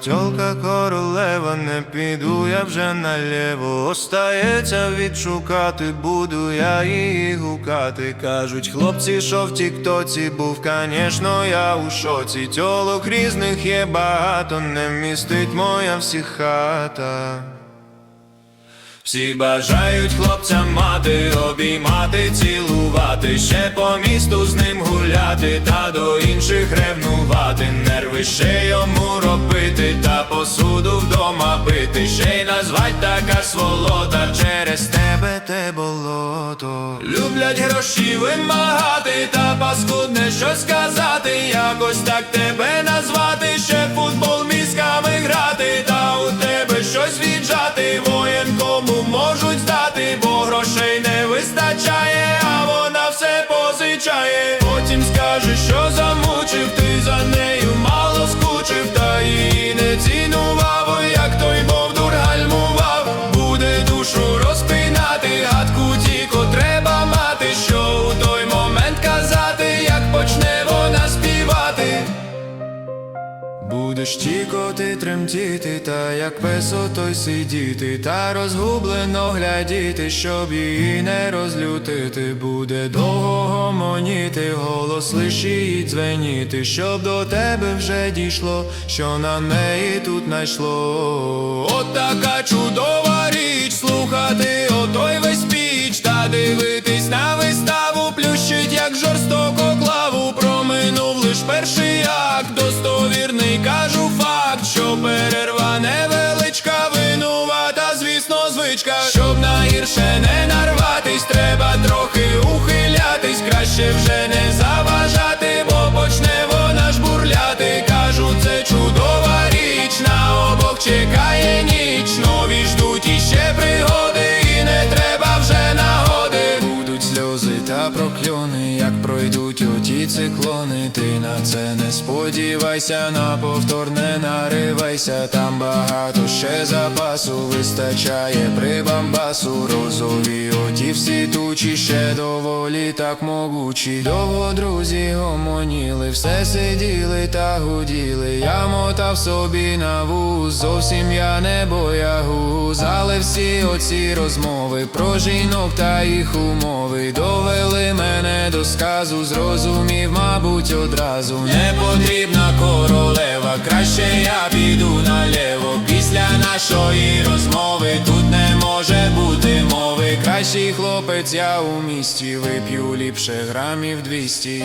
Тьолка королева, не піду я вже наліво. Остається відшукати, буду я її гукати. Кажуть, хлопці, що в тіктоці був, конечно, я у шоці. Тьолок різних є багато, не вмістить моя всіх хата. Всі бажають хлопцям мати, обіймати, цілувати, ще по місту з ним гуляти, та до інших ревнувати, нерви ще йому пити, ще й назвать така сволота. Через тебе те болото. Люблять гроші вимагати, та паскудне щось сказати, якось так тебе назвати, ще футбол мізками грати, та у тебе щось віджати, воєнкому можуть здати, бо грошей не вистачає, а вона все позичає. Потім скаже, що замучив, ти за нею Будеш тікоти, тремтіти, та як песо той сидіти, та розгублено глядіти, щоб її не розлютити, буде довго гомоніти, голос лиш її дзвеніти, щоб до тебе вже дійшло, що на неї тут найшло. От така чудова та як пройдуть оті циклони. Ти на це не сподівайся, на повтор не наривайся. Там багато ще запасу вистачає при бамбасу. Розові оті всі тучі ще доволі так могучі. Довго друзі гомоніли, все сиділи та гуділи. Я мотав собі на вуз, зовсім я не боягуз, але всі оці розмови про жінок та їх умови довели мене до сказу, зрозумів, мабуть, одразу не потрібна королева, краще я піду наліво. Після нашої розмови тут не може бути мови. Кращий хлопець я у місті, вип'ю ліпше грамів двісті.